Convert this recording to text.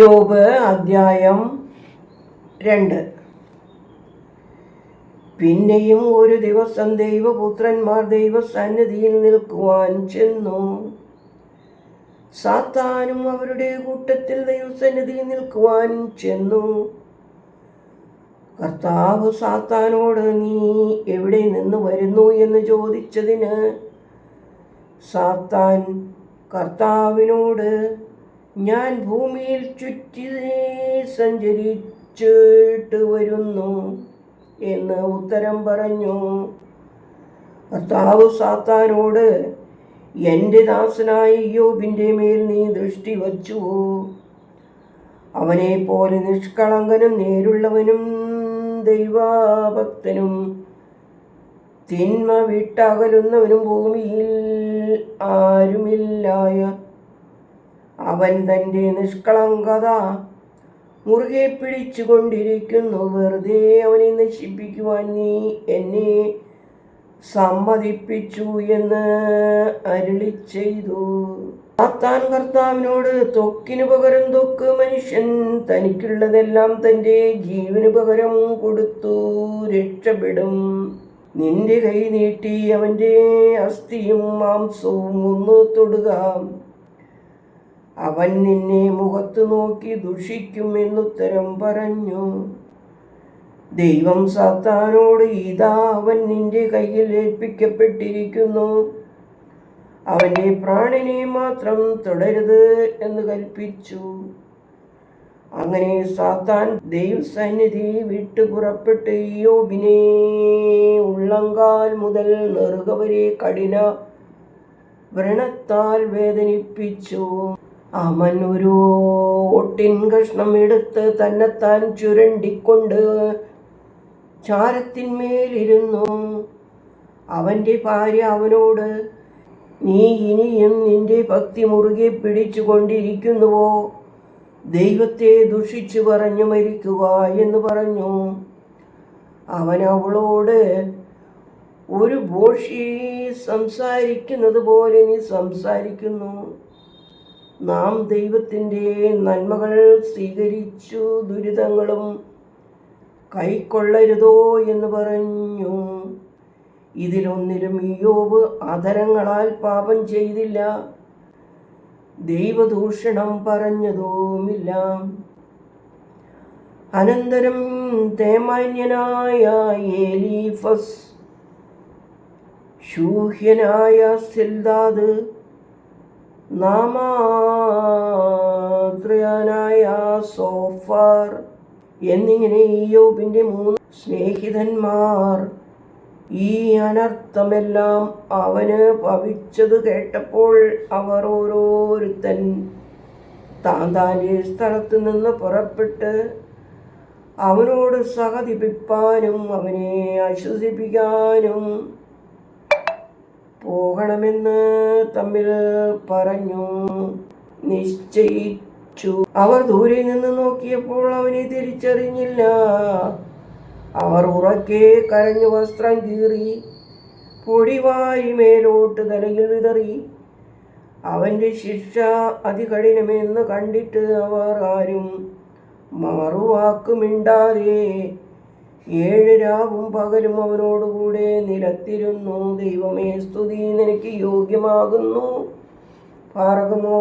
ഇയോബ് അദ്ധ്യായം രണ്ട്. പിന്നെയും ഒരു ദിവസം ദൈവപുത്രന്മാർ ദൈവസന്നിധിയിൽ നിൽക്കുവാൻ ചെന്നു. സാത്താനും അവരുടെ കൂട്ടത്തിൽ ദൈവസന്നിധിയിൽ നിൽക്കുവാൻ ചെന്നു. കർത്താവ് സാത്താനോട് നീ എവിടെ നിന്ന് വരുന്നു? എന്ന് ചോദിച്ചതിന് സാത്താൻ കർത്താവിനോട് ഞാൻ ഭൂമിയിൽ ചുറ്റി സഞ്ചരിച്ചിട്ട് വരുന്നു എന്ന് ഉത്തരം പറഞ്ഞു. കർത്താവ് സാത്താനോട് എന്റെ ദാസനായ യോബിന്റെ മേൽ നീ ദൃഷ്ടി വച്ചു. അവനെ പോലെ നിഷ്കളങ്കനും നേരുള്ളവനും ദൈവഭക്തനും തിന്മ വിട്ടകലുന്നവനും ഭൂമിയിൽ ആരുമില്ലായ അവൻ തന്റെ നിഷ്കളങ്കത മുറുകെ പിടിച്ചുകൊണ്ടിരിക്കുന്നു. വെറുതെ അവനെ നശിപ്പിക്കുവാൻ നീ എന്നെ സമ്മതിപ്പിച്ചു എന്ന് അരുളി ചെയ്തു. സാത്താൻ കർത്താവിനോട് തൊക്കിനു പകരം തൊക്ക് മനുഷ്യൻ തനിക്കുള്ളതെല്ലാം തന്റെ ജീവന് പകരം കൊടുത്തു രക്ഷപ്പെടും. നിന്റെ കൈ നീട്ടി അവന്റെ അസ്ഥിയും മാംസവും ഒന്ന് തൊടുക. അവൻ നിന്നെ മുഖത്ത് നോക്കി ദുഷിക്കും എന്നുത്തരം പറഞ്ഞു. ദൈവം സാത്താനോട് ഇതാ അവൻ നിന്റെ കയ്യിൽ ഏൽപ്പിക്കപ്പെട്ടിരിക്കുന്നു. അവന്റെ പ്രാണനെ മാത്രം തുടരുത് എന്ന് കൽപ്പിച്ചു. അങ്ങനെ സാത്താൻ ദൈവസന്നിധി വിട്ടു പുറപ്പെട്ട് യോബിനെ ഉള്ളങ്കാൽ മുതൽ നെറുകവരെ കഠിന വ്രണത്താൽ വേദനിപ്പിച്ചു. അവൻ ഒരു ഒട്ടിൻ കഷ്ണം എടുത്ത് തന്നെത്താൻ ചുരണ്ടിക്കൊണ്ട് ചാരത്തിന്മേലിരുന്നു. അവന്റെ ഭാര്യ അവനോട് നീ ഇനിയും നിന്റെ ഭക്തി മുറുകെ പിടിച്ചുകൊണ്ടിരിക്കുന്നുവോ? ദൈവത്തെ ദുഷിച്ചു പറഞ്ഞു മരിക്കുക എന്ന് പറഞ്ഞു. അവൻ അവളോട് ഒരു ഭോഷി സംസാരിക്കുന്നത് പോലെ നീ സംസാരിക്കുന്നു. നാം ദൈവത്തിന്റെ നന്മകൾ സ്വീകരിച്ചു ദുരിതങ്ങളും കൈക്കൊള്ളരുതോ എന്ന് പറഞ്ഞു. ഇതിലൊന്നിലും യോബ് അധരങ്ങളാൽ പാപം ചെയ്തില്ല. ദൈവദൂഷണം പറഞ്ഞതുമില്ല. അനന്തരം തേമാന്യനായ ഏലീഫസ് ശൂഹ്യനായ സിൽദാദ് നാമാത്രയാനായ സോഫർ എന്നിങ്ങനെ യോബിന്റെ മൂന്ന് സ്നേഹിതന്മാർ ഈ അനർത്ഥമെല്ലാം അവന് ഭവിച്ചത് കേട്ടപ്പോൾ അവർ ഓരോരുത്തൻ താൻ താന്റെ സ്ഥലത്ത് നിന്ന് പുറപ്പെട്ട് അവനോട് സഹതിപ്പിപ്പാനും അവനെ ആശ്വസിപ്പിക്കാനും പോകണമെന്ന് തമ്മിൽ പറഞ്ഞു. നിശ്ചയിച്ചു. അവർ ദൂരെ നിന്ന് നോക്കിയപ്പോൾ അവനെ തിരിച്ചറിഞ്ഞില്ല. അവർ ഉറക്കെ കരഞ്ഞു വസ്ത്രം കീറി പൊടിവാരി മേലോട്ട് തലയിൽ വിതറി. അവന്റെ ശിക്ഷ അതികഠിനമെന്ന് കണ്ടിട്ട് അവർ ആരും മറുവാക്കുമിണ്ടാതെ ഏഴ് രാവും പകലും അവനോടുകൂടെ നിലത്തിരുന്നു. ദൈവമേ സ്തുതി നിനക്ക് യോഗ്യമാകുന്നു. പാറകുമോ